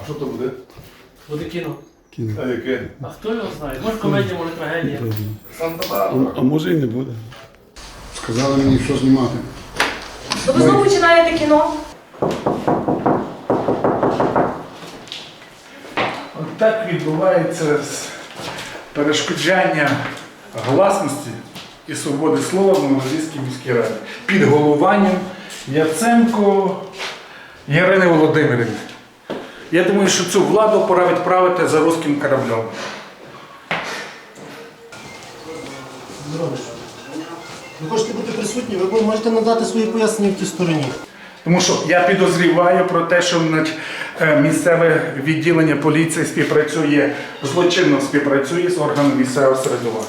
А що то буде? Буде кіно. Кіно. А яке? А хто його знає? Може комедія, може трагедія. А, а може і не буде. Сказали мені, що знімати. То ви знову починаєте кіно? От так відбувається перешкоджання гласності і свободи слова в Новороссійській міській раді під головуванням Яценко Ярини Володимирівни. Я думаю, що цю владу пора відправити за руським кораблем. Ви хочете бути присутні, ви можете надати свої пояснення в тій стороні. Тому що я підозріваю про те, що е, місцеве відділення поліції співпрацює, злочинно співпрацює з органами місцевого самоврядування.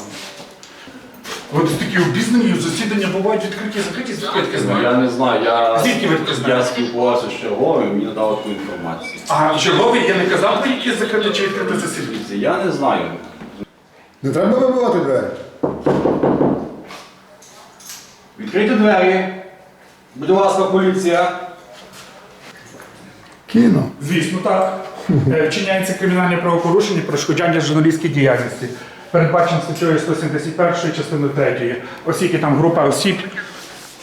От такі обізнані засідання бувають відкриті, закриті, звідки Я знаю. не знаю, я, Звідки ви таке я знаєте? спілкувався з черговим, мені надали таку інформацію. А черговий я не казав про які закрите чи відкрите засідання. Я не знаю. Не треба вибивати двері. Відкрийте двері. Будь ласка, поліція. Кіно. Звісно, так. Е, Вчиняється кримінальне правопорушення, перешкоджання журналістській діяльності. Передбачено статтею 171 частиною 3, оскільки там група осіб.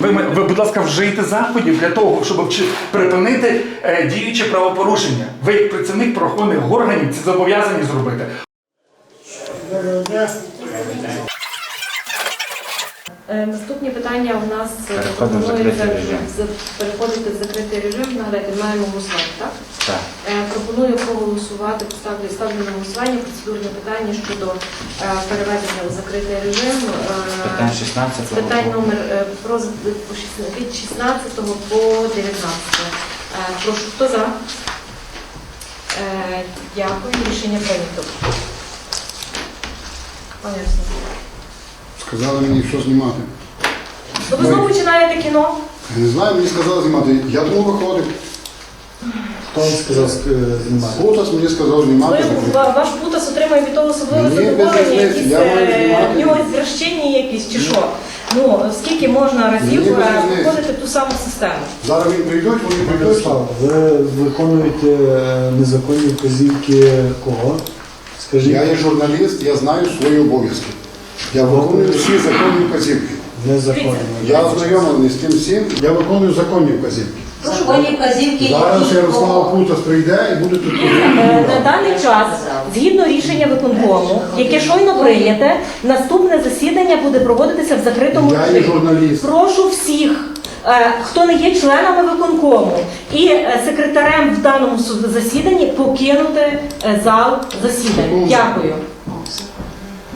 Ви, ви, будь ласка, вжийте заходів для того, щоб припинити е, діюче правопорушення. Ви, як працівник правоохоронних органів, це зобов'язані зробити. Е, Наступні питання у нас е, пропонується переходити в закритий режим. Нагадайте, маємо голосувати, так? Так. Е, Пропоную проголосувати, поставлю, ставлю на голосування процедурне питання щодо переведення у закритий режим. Питань 16 Питань номер про від 16 по 19. Е, Прошу, хто за? Дякую, рішення прийнято. Пане. Сказали мені, що знімати. То ви знову починаєте кіно? Я не знаю, мені сказали знімати. Я тому виходив. Хто вам сказав е, знімати? Плутас мені сказав знімати. Ви, ва- ваш Бутас отримує від того особливе без задоволення, різниці, якісь я маю е, знімати. в нього звращення якісь чи що? Ну, скільки можна разів без е, різниці. проходити ту саму систему? Зараз він прийдуть, вони прийдуть. Ярослав, ви виконуєте е, незаконні вказівки кого? Скажіть, Я є журналіст, я знаю свої обов'язки. Я виконую всі законні вказівки. незаконні. Я ознайомлений з тим всім, я виконую законні вказівки. Законні вказівки, Зараз Ярослав Плутас прийде і буде тут. Е, На даний час, згідно рішення виконкому, яке щойно прийняте, наступне засідання буде проводитися в закритому Я є режимі. журналіст. Прошу всіх, е, хто не є членами виконкому і е, секретарем в даному засіданні, покинути е, зал засідань. Дякую.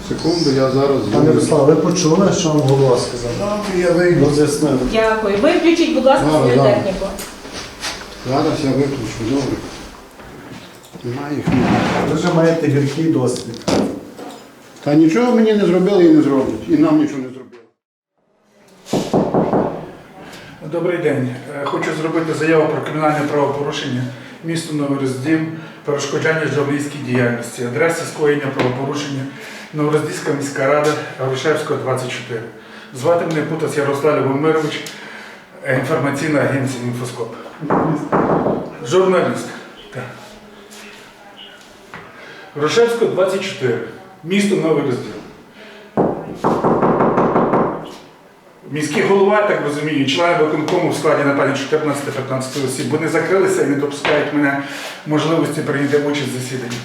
Секунду, я зараз. Пане Ярослав, ви почули, що вам голова сказав? Я вийду. Роз'яснили. Дякую. Ви включіть, будь ласка, Зараз, свою зараз. техніку. Зараз я виключу, добре. Немає їх. Ви вже маєте гіркий досвід. Та нічого мені не зробили і не зроблять. І нам нічого не зробили. Добрий день. Е, Хочу зробити заяву про кримінальне правопорушення місто Новорозділ, перешкоджання журналістській діяльності, адреси скоєння правопорушення Новороздільська міська рада, Грушевського, 24. Звати мене Путас Ярослав Любомирович, інформаційна агенція Інфоскоп. Журналіст. Грушевського, 24. Місто Новий Розділ. Міський голова, так розумію, члени виконкому в складі напевно 14-15 осіб, вони закрилися і не допускають мене можливості прийняти участь в засіданні.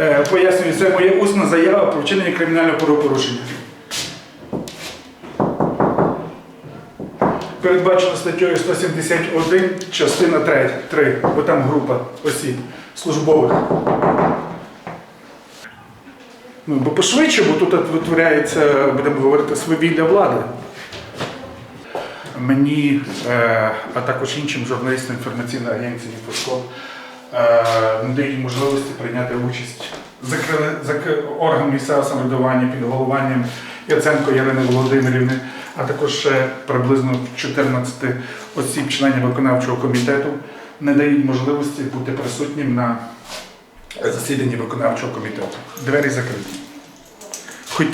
Е, Пояснюю, це моя усна заява про вчинення кримінального правопорушення. Передбачено статтею 171, частина 3, 3, бо там група осіб службових. Ну, бо пошвидше, бо тут витворяється, будемо говорити, свавілля влади. Мені, е, а також іншим журналістам інформаційної агенції «Інфоскоп» е, не дають можливості прийняти участь орган місцевого самоврядування під головуванням Яценко Ярини Володимирівни, а також ще приблизно 14 осіб членів виконавчого комітету не дають можливості бути присутнім на засіданні виконавчого комітету. Двері закриті. Хоч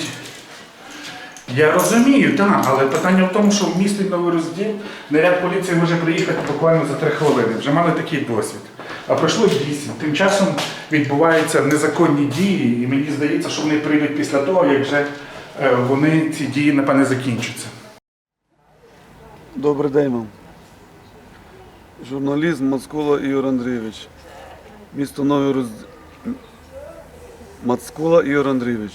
Я розумію, так, але питання в тому, що в місті Новий Розділ наряд поліції може приїхати буквально за три хвилини. Вже мали такий досвід. А пройшло вісім. Тим часом відбуваються незаконні дії, і мені здається, що вони прийдуть після того, як вже е, вони ці дії, напевне, закінчаться. Добрий день вам. Журналіст Мацкула Ігор Андрійович. Місто Новий Роз... Мацкула Ігор Андрійович.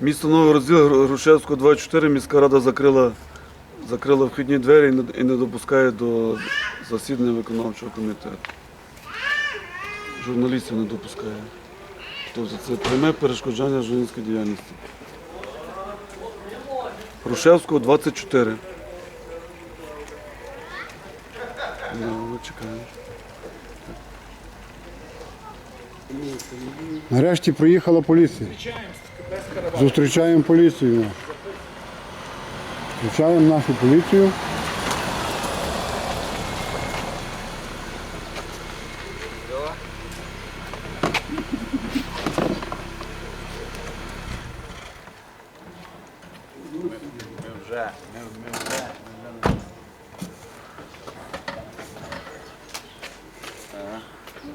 Місто Новий Розділ Грушевського 24 міська рада закрила, закрила вхідні двері і не, допускає до засідання виконавчого комітету. Журналістів не допускає. Тобто це пряме перешкоджання журналістської діяльності. Грушевського 24. Ну, чекаємо. Нарешті приїхала поліція. Зустрічаємо поліцію. нашу. Зустрічаємо нашу поліцію.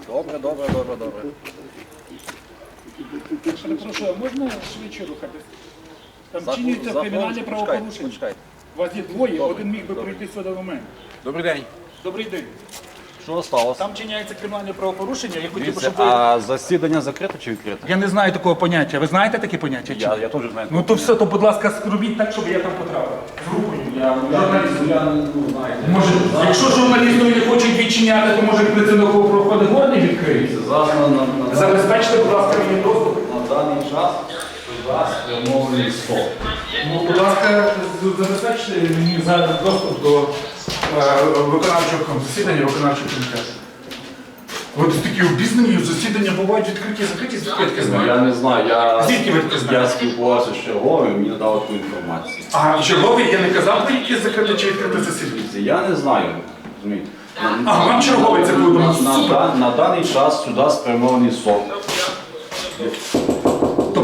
Добре, добре, добре, добре. Перепрошую, а можна швидше рухатись? Там За- чинюється за- кримінальне почекайте, правопорушення. почекайте. Двоє, Добре, один міг би добре. прийти сюди до мене. Добрий день. Добрий день. Що сталося? Там чиняється кримінальне правопорушення. Я хотів би, Дивіться, щоб ви... а засідання закрите чи відкрите? Я не знаю такого поняття. Ви знаєте таке поняття? чи Я, ні? я теж знаю. Ну то все, то будь ласка, зробіть так, щоб я там потрапив. З групою. Журналістом. я, ну. Може, якщо журналісти не хочуть відчиняти, то може працівнику проходи горний відкриється. Зараз на, на, на, Забезпечте, будь ласка, мені доступ. на даний час у вас спрямований стоп. Ну, будь ласка, забезпечте мені зараз доступ до е, виконавчого засідання виконавчого комітету. От такі обізнані засідання бувають відкриті, закриті, звідки я таке Я знаю. не знаю, я, Звідки ви таке я знаєте? спілкувався з черговим, мені надали таку інформацію. А черговий я не казав про які закрите чи відкрите засідання. Дивіться, Я не знаю, розумієте. На- А, вам черговий це на, повідомив? на, Супер. на, на даний час сюди спрямований СОП.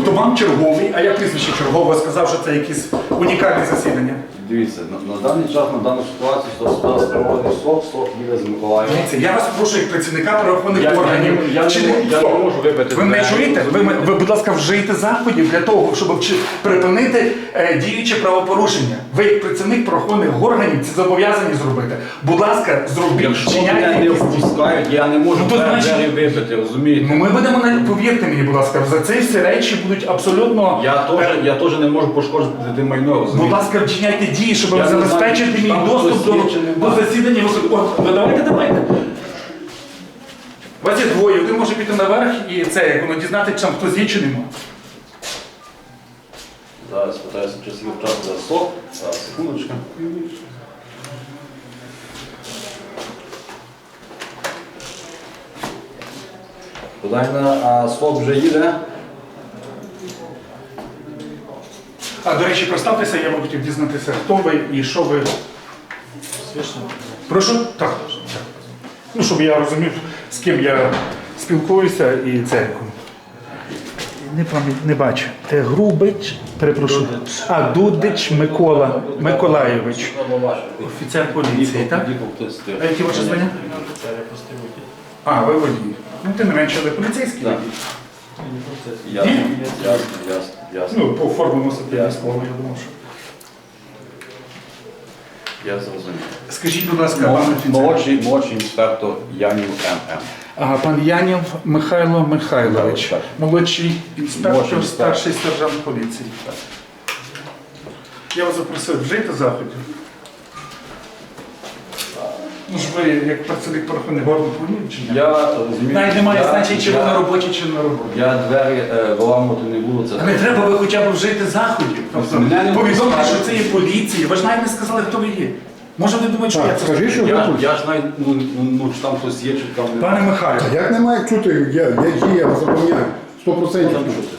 Тобто вам черговий, а я прізвище чергового сказав, що це якісь унікальні засідання. Дивіться, на, на даний час, на дану ситуацію сюди, сюди спрямований СОП, СОП їде з Миколаєва. Дивіться, я вас прошу як працівника правоохоронних Я- я органів. не- я не Чи можу- я не можу вибити Ви мене чуєте? Ви, ви, будь ласка, вжийте заходів для того, щоб вчи- припинити е, діюче правопорушення. Ви, як працівник правоохоронних органів, це зобов'язані зробити. Будь ласка, зробіть, Якщо мене вчиняйте не якісь дії. впускають, я не можу Ну, то двері значить- вибити, розумієте? Ну ми будемо на повірте мені, будь ласка, за ці всі речі будуть абсолютно. Я теж, я теж не можу пошкодити майно, Будь розумієте? ласка, вчиняйте дії, щоб Я не знаю, забезпечити мій там доступ хтось до, є, чи до засідання. От, ви давайте, давайте. Вас є двоє, один може піти наверх і це, як воно дізнати, чи там хтось є чи нема. Зараз питаюся часів час за СОП. Зараз, секундочку. Подайна, а СОП вже їде. А до речі, представтеся, я би хотів дізнатися, хто ви і що ви. Прошу? Так. так. Ну, щоб я розумів, з ким я спілкуюся і це. Не пам'ятаю, не бачу. Те Грубич, перепрошую. А, Дудич Микола Миколайович, офіцер поліції, так? А які ваше звання? А, ви водій. Ну, ти не менше, але поліцейський Ясно, ясно, ясно, ясно. Ну, по форму носити військово, я думав, що. Я зрозумів. Скажіть, будь ласка, пане офіцер. Молодший, молодший інспектор Янів ММ. А, Пан Янів Михайло Михайлович, Так. молодший інспектор, Молодший інспектор. старший сержант поліції. Я вас запросив вжити заходів. Ну ж ви, як працівник повинні чи ні? Я розумію. Навіть немає я- значення, чи ви я- на роботі, чи не на роботі. Я двері е, виламувати не буду. Це А не треба ви хоча б вжити заходів. Тобто Мене не повідомити, пускають. що це є поліція. Ви ж навіть не сказали, хто ви є. Може ви думаєте, що я Так, це скажи, що Я, ви тут. я ж навіть, ну, ну, ну, чи там хтось є, чи там не Пане Михайло, як немає чути, я, я дію, я вас запевняю. Сто процентів. там чути.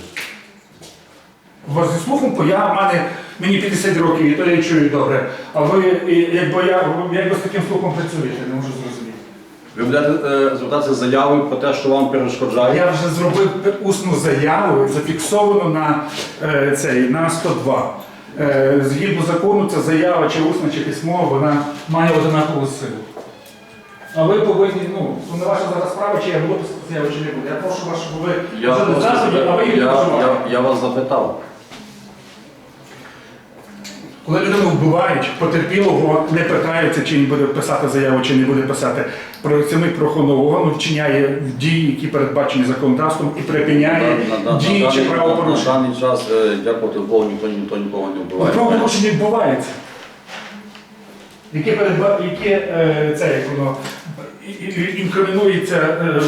Вас зі слухом, бо я в мене мені 50 років, і то я чую добре. А ви, і- якби я якби з таким слухом працюєте, не можу зрозуміти. Ви будете е, звертатися з заявою про те, що вам перешкоджає. Я вже зробив усну заяву, зафіксовану на е, цей на 102. Е, згідно закону, ця заява, чи усна, чи письмова, вона має одинакову силу. А ви повинні, ну, то не ваша зараз справа, чи я буду писати заяву, чи не буду. Я прошу вас, щоб ви Я, просто засоби, а ви я, не вживали. я, я вас запитав. Коли людину вбивають, потерпілого не питаються, чи він буде писати заяву, чи не буде писати. Працівник правоохоронного органу вчиняє дії, які передбачені законодавством, і припиняє На- на- на дії чи даний- на правопорушення. даний час, е, дякувати Богу, ніхто, ніхто нікого не вбиває. Правопорушення відбувається. Яке передба... яке е, це як воно інкримінується, е,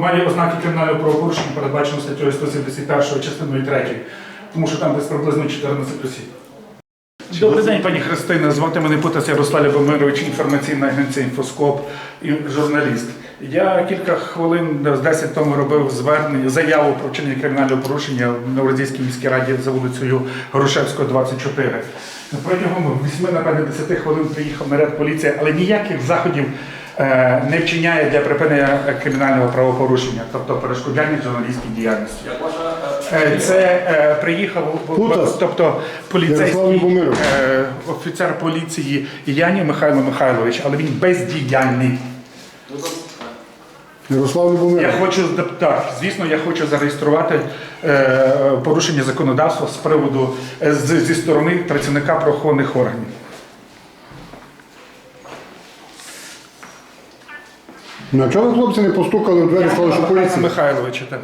має ознаки кримінального правопорушення, передбачено статтею 171 частиною 3, тому що там десь приблизно 14 осіб. Добрий день, пані Христина. Звати мене Путас Ярослав Любомирович, інформаційна агенція Інфоскоп і журналіст. Я кілька хвилин з 10 тому робив звернення, заяву про вчинення кримінального порушення в Новорозійській міській раді за вулицею Горошевського, 24. Протягом 8, напевне, 10 хвилин приїхав наряд поліції, але ніяких заходів е, не вчиняє для припинення кримінального правопорушення, тобто перешкоджання журналістській діяльності. Е, Це е, приїхав Путас. тобто Ярослав поліцейський е, офіцер поліції Янів Михайло Михайлович, але він бездіяльний. Ярослав Я хочу так, звісно, я хочу зареєструвати е, порушення законодавства з приводу е, з, зі сторони працівника правоохоронних органів. На чого ви, хлопці не постукали в двері, сказали, що Михайло поліція? Михайлович, так.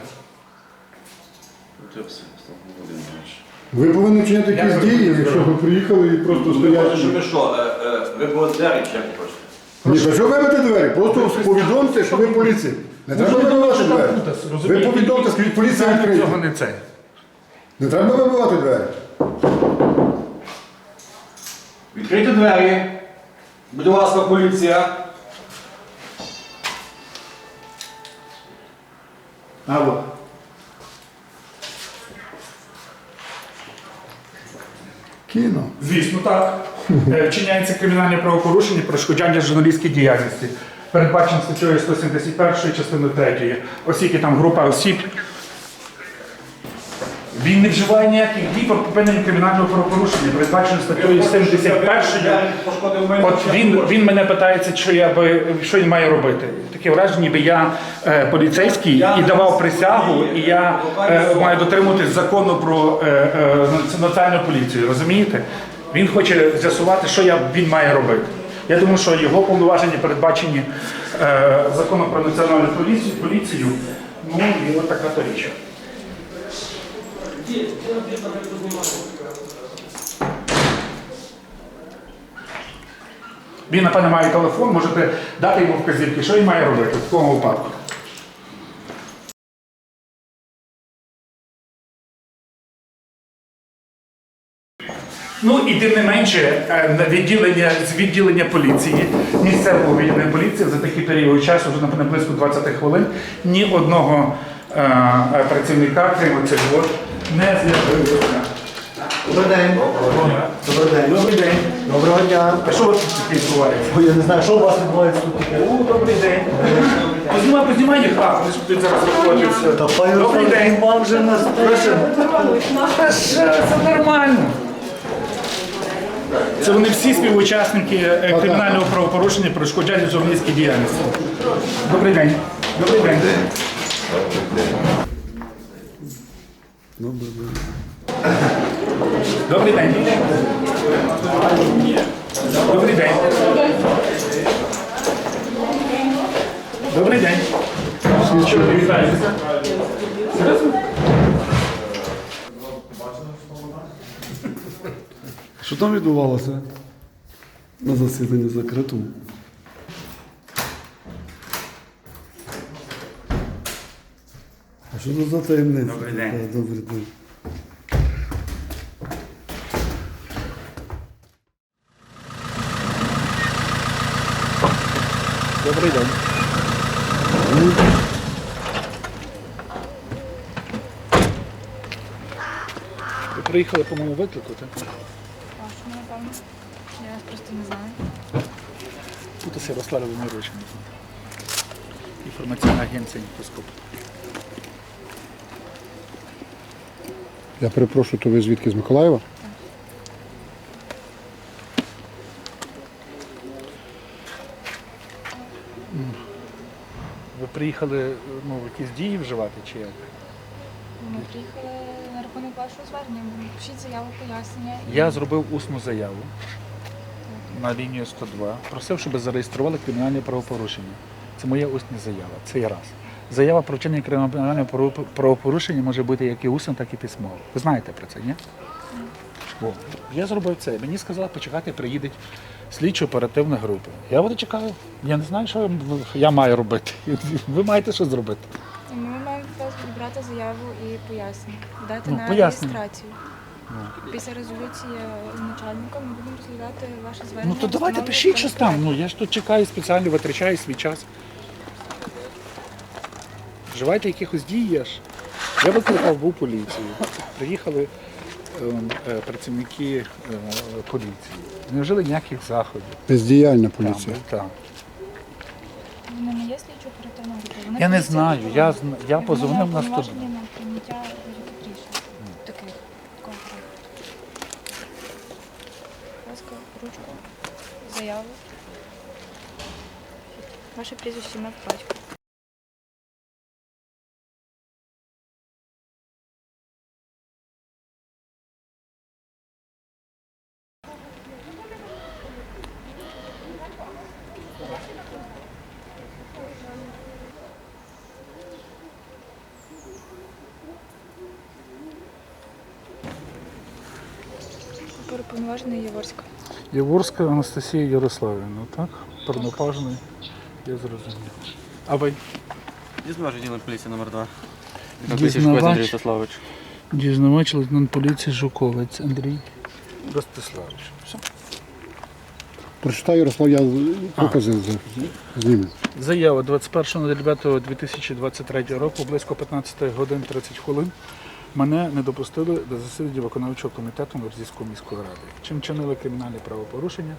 Володимирович. Ви повинні вчиняти якісь Я дії, якщо ви приїхали і просто Ви хочете, стоять. щоб ви що, е, е, ви волонтери чи як ви хочете? Ні, що вибити двері? Просто повідомте, що ви поліція. Не треба вибивати двері. Ви повідомте, скажіть, поліція Цього відкрита. не це. Не треба вибивати двері. Відкрийте двері. Будь ласка, поліція. Алло. Кіно. Звісно, так. Е, Вчиняється кримінальне правопорушення перешкоджання журналістській діяльності. Передбачено статтею 171 частиною 3. Оскільки там група осіб. Він не вживає ніяких дій про припинення кримінального правопорушення, передбачено статтею 71. От він, він мене питається, що я би що він має робити. Таке враження, ніби я е, поліцейський і давав присягу, і я е, маю дотримуватись закону про е, е, національну поліцію. Розумієте? Він хоче з'ясувати, що я, він має робити. Я думаю, що його повноваження передбачені е, законом про національну поліцію, поліцію. Ну і от така то річ. Він, напевно, має телефон, можете дати йому вказівки, що він має робити в такому випадку. Ну і тим не менше, е, відділення з відділення поліції, місцевого відділення поліції за такий період часу, вже напевно, близько 20 хвилин, ні одного е, е, працівника, крім оцих от, не з'явилося. Добрий день. Добрий день. Добрий день. Доброго дня. А що у вас тут відбувається? Ой, я не знаю, що у вас відбувається тут таке. О, добрий день. Познімай, познімай їх, вони ж тут зараз. Та пані Добрий день. вам вже нас Це нормально. Це вони всі співучасники е, кримінального правопорушення перешкоджання журналістській діяльності. Добрий день. Добрий день. Добрий день. Добрий день. Добрий день. Вітаю. Що там відбувалося на засіданні закритому? А що це за таємниця? Добрий день. Так, Добрий день. Добрий день. Ви приїхали по моєму виклику, так? Вашому, напевно. Я вас просто не знаю. Тут усе Ярослав Володимирович. інформаційна агенція «Інфоскоп». Я перепрошую, то ви звідки з Миколаєва? Ви приїхали ну, якісь дії вживати чи як? Ми приїхали на рахунок вашого звернення. Пишіть заяву, пояснення. Я зробив усну заяву на лінію 102, просив, щоб зареєстрували кримінальне правопорушення. Це моя усна заява. Це є раз. Заява про вчинення кримінального правопорушення може бути як і усна, так і письмово. Ви знаєте про це, ні? О, я зробив це. Мені сказали, почекати, приїдуть слідчо оперативна група. Я от чекаю. Я не знаю, що я маю робити. Ви маєте що зробити. Ми маємо від заяву і пояснення. Дати Ну, на пояснення. реєстрацію. Після резолюції начальника ми будемо розглядати ваше звернення. Ну то давайте пишіть щось там. Ну я ж тут чекаю спеціально, витрачаю свій час. Вживайте якихось дій я ж. Я викликав був поліцію. Приїхали ем, е, працівники е, поліції. Не вжили ніяких заходів. Бездіяльна Там, поліція. так. Вони не є слідчо оперативна група. Вони Я не поліція знаю, виконує. я зна- я вони позвонив на уповноважені 102. на прийняття будь-яких рішень. Таких конкретних. Будь ласка, ручку, заяву. Ваше прізвище ім'я по батьку. Переповноважений Єворська. Яворська Анастасія Ярославівна, так? Пернопажний, я зрозумів. А ви? Дізнавач відділу поліції номер 2 Дізнавач. Андрій Вячеславович. Дізнавач лейтенант поліції Жуковець Андрій Ростиславович. Все. Прочитай, Ярослав, я покази зніму. Заява 21.09.2023 року близько 15 годин 30 хвилин мене не допустили до засідання виконавчого комітету Мерзійської міської ради. Чим чинили кримінальне правопорушення,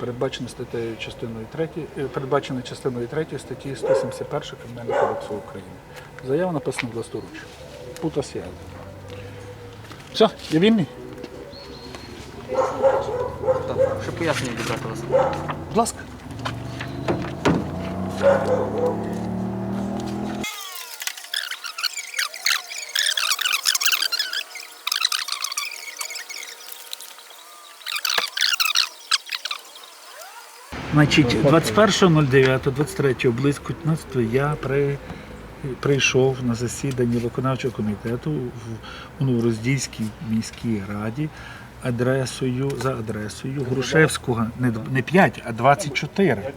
передбачено статтею частиною 3, е, передбачено частиною 3 статті 171 Кримінального кодексу України. Заява написана власноруч. Пута сяде. Все, я вільний? Так, щоб пояснення відібрати вас. Будь ласка. Значить, 21.09.23 близько 15 я при, прийшов на засідання виконавчого комітету в, у Новороздільській міській раді адресою за адресою Грушевського не, не 5, а 24.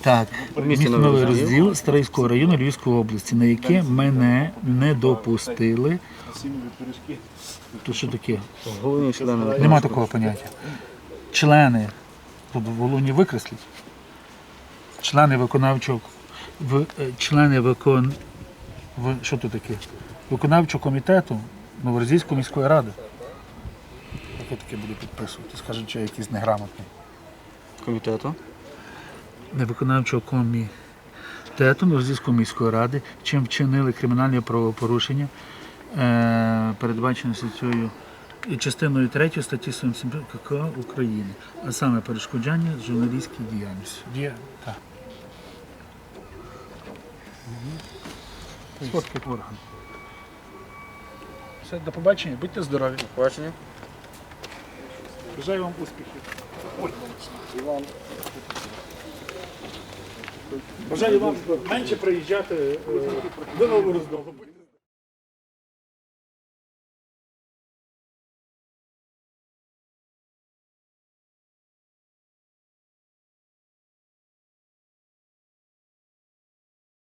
Так, місто Новий Розділ. Старийського району Львівської області, на яке мене не допустили. То що таке? Головні члени. Нема такого поняття. Члени, тут в Волині викресліть. Члени виконавчого в, е, члени викон, в, що тут таке? Виконавчого комітету Новорозійської міської ради. Яке таке буде підписувати? Скажуть, що я якийсь неграмотний. Комітету. Не виконавчого комітету Новорозійської міської ради, чим вчинили кримінальне правопорушення, е, передбачене статтею і частиною 3 статті 77 КК України, а саме перешкоджання журналістській діяльності. Є, так. Сфоткай орган. Все, до побачення, будьте здорові. Бажаю вам успіхів. Ой. Бажаю вам менше приїжджати е, до Нового Роздолу.